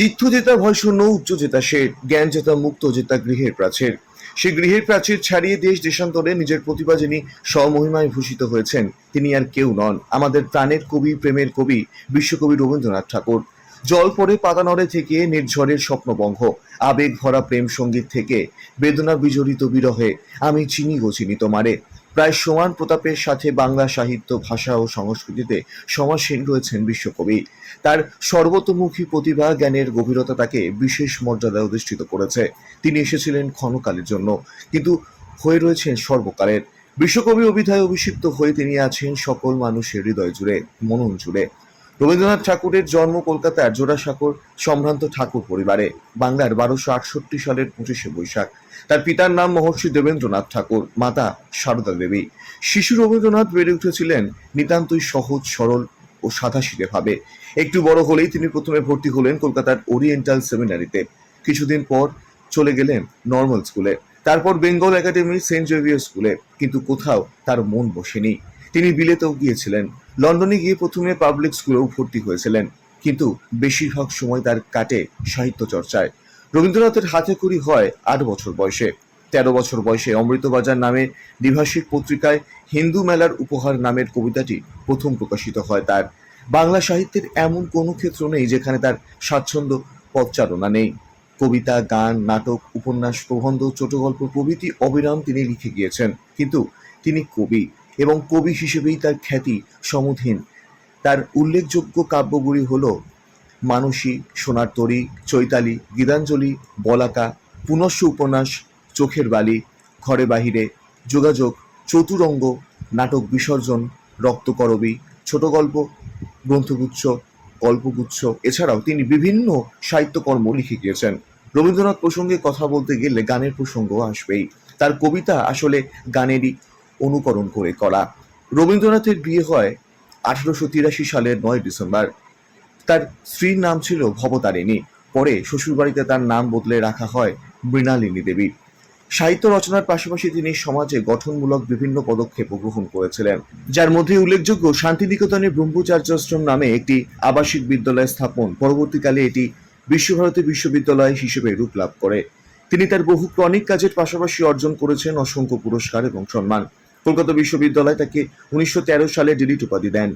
চিত্ত জেতা ভয় শূন্য উচ্চ জেতা সে জ্ঞান জেতা মুক্ত জেতা গৃহের প্রাচীর। সে গৃহের প্রাচীর ছাড়িয়ে দেশ দেশান্তরে নিজের প্রতিভা যিনি স্বমহিমায় ভূষিত হয়েছেন, তিনি আর কেউ নন। আমাদের প্রাণের কবি, প্রেমের কবি, বিশ্বকবি রবীন্দ্রনাথ ঠাকুর। জল পড়ে পাতানরে থেকে নির্ঝরের স্বপ্নবঙ্গ আবেগ ভরা প্রেম সংগীত থেকে বেদনা বিজড়িত বিরহে, আমি চিনি গো চিনি তোমারে। প্রায় সমান প্রতাপের সাথে বাংলা সাহিত্য, ভাষা ও সংস্কৃতিতে সমাসীন রয়েছেন বিশ্বকবি। তার সর্বতোমুখী প্রতিভা, জ্ঞানের গভীরতা তাকে বিশেষ মর্যাদা অধিষ্ঠিত করেছে। তিনি এসেছিলেন ক্ষণকালের জন্য, কিন্তু হয়ে রয়েছেন সর্বকালের। বিশ্বকবি অভিধায় অভিষিক্ত হয়ে তিনি আছেন সকল মানুষের হৃদয় জুড়ে, মনন জুড়ে। রবীন্দ্রনাথ ঠাকুরের জন্ম কলকাতার জোড়াসাঁকোর সম্ভ্রান্ত ঠাকুর পরিবারে, বাংলার বারোশো আটষট্টি সালের পঁচিশে বৈশাখ। তার পিতার নাম মহর্ষি দেবেন্দ্রনাথ ঠাকুর, মাতা সারদা দেবী। শিশু রবীন্দ্রনাথ বেড়ে উঠেছিলেন নিতান্তই সহজ, সরল ও সাদাসিধে ভাবে। একটু বড় হলেই তিনি প্রথমে ভর্তি হলেন কলকাতার ওরিয়েন্টাল সেমিনারিতে। কিছুদিন পর চলে গেলেন নর্মাল স্কুলে। তারপর বেঙ্গল একাডেমি সেন্ট জেভিয়ার স্কুলে, কিন্তু কোথাও তার মন বসেনি। তিনি বিলেতেও গিয়েছিলেন। লন্ডনে গিয়ে প্রথমে পাবলিক স্কুলেও ভর্তি হয়েছিলেন। কিন্তু বেশিরভাগ সময় তার কাটে সাহিত্য চর্চায়। রবীন্দ্রনাথের হাতে করি হয় আট বছর বয়সে। তেরো বছর বয়সে অমৃতবাজার নামে দ্বিভাষিক পত্রিকায় হিন্দু মেলার উপহার নামের কবিতাটি প্রথম প্রকাশিত হয় তার। বাংলা সাহিত্যের এমন কোনো ক্ষেত্র নেই যেখানে তার স্বাচ্ছন্দ্য পদচারণা নেই। কবিতা, গান, নাটক, উপন্যাস, প্রবন্ধ ছোট গল্প প্রভৃতি অবিরাম তিনি লিখে গিয়েছেন। কিন্তু তিনি কবি। এবং কবি হিসেবেই তার খ্যাতি সমধীন। তার উল্লেখযোগ্য কাব্যগুলি হল মানসী, সোনার তরী, চৈতালি, গীতাঞ্জলি, বলাকা পুনশ্চ উপন্যাস, চোখের বালি, ঘরে বাহিরে, যোগাযোগ, চতুরঙ্গ, নাটক বিসর্জন, রক্তকরবী ছোট গল্প গ্রন্থগুচ্ছ গল্পগুচ্ছ এছাড়াও তিনি বিভিন্ন সাহিত্যকর্ম লিখে গিয়েছেন। রবীন্দ্রনাথ প্রসঙ্গে কথা বলতে গেলে গানের প্রসঙ্গ আসবেই। তার কবিতা আসলে গানেরই অনুকরণ করে করা। রবীন্দ্রনাথের বিয়ে হয় আঠারোশো তিরাশি সালের নয় ডিসেম্বর। তার স্ত্রীর নাম ছিল ভবতারিণী। পরে শ্বশুরবাড়িতে তার নাম বদলে রাখা হয় মৃণালিনী দেবী। সাহিত্য রচনার পাশাপাশি তিনি সমাজে গঠনমূলক বিভিন্ন পদক্ষেপ গ্রহণ করেছিলেন। যার মধ্যে উল্লেখযোগ্য শান্তিনিকেতনে ব্রহ্মচার্যাশ্রম নামে একটি আবাসিক বিদ্যালয় স্থাপন পরবর্তীকালে এটি বিশ্বভারতী বিশ্ববিদ্যালয় হিসেবে রূপ লাভ করে। তিনি তার বহু ক্রনিক কাজের পাশাপাশি অর্জন করেছেন অসংখ্য পুরস্কার এবং সম্মান। কলকাতা বিশ্ববিদ্যালয় তাকে উনিশশো তেরো সালে ডিলিট উপাধি দেন।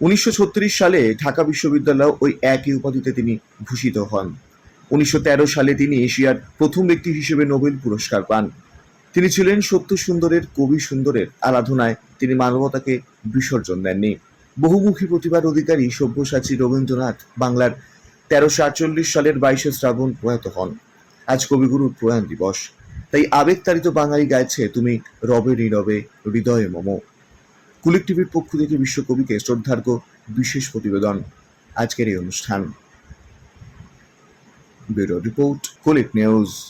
উনিশশো ছত্রিশ সালে ঢাকা বিশ্ববিদ্যালয় ওই একই উপাধিতে তিনি ভূষিত হন। উনিশশো সালে তিনি এশিয়ার প্রথম ব্যক্তি হিসেবে নোবেল পুরস্কার পান। তিনি ছিলেন সত্য সুন্দরের কবি সুন্দরের আরাধনায় তিনি মানবতাকে বিসর্জন দেননি। বহুমুখী প্রতিভার অধিকারী সব্যসাচী রবীন্দ্রনাথ বাংলার তেরোশো সালের বাইশে শ্রাবণ প্রয়াত হন। আজ কবিগুরুর প্রয়াণ দিবস। তাই আবেগতাড়িত বাঙালি গাইছে তুমি রবে নীরবে হৃদয়ে মম। কুলিক টিভির পক্ষ থেকে বিশ্বকবিকে শ্রদ্ধার্ঘ বিশেষ প্রতিবেদন। আজকের এই অনুষ্ঠান। Bureau report Kulik news.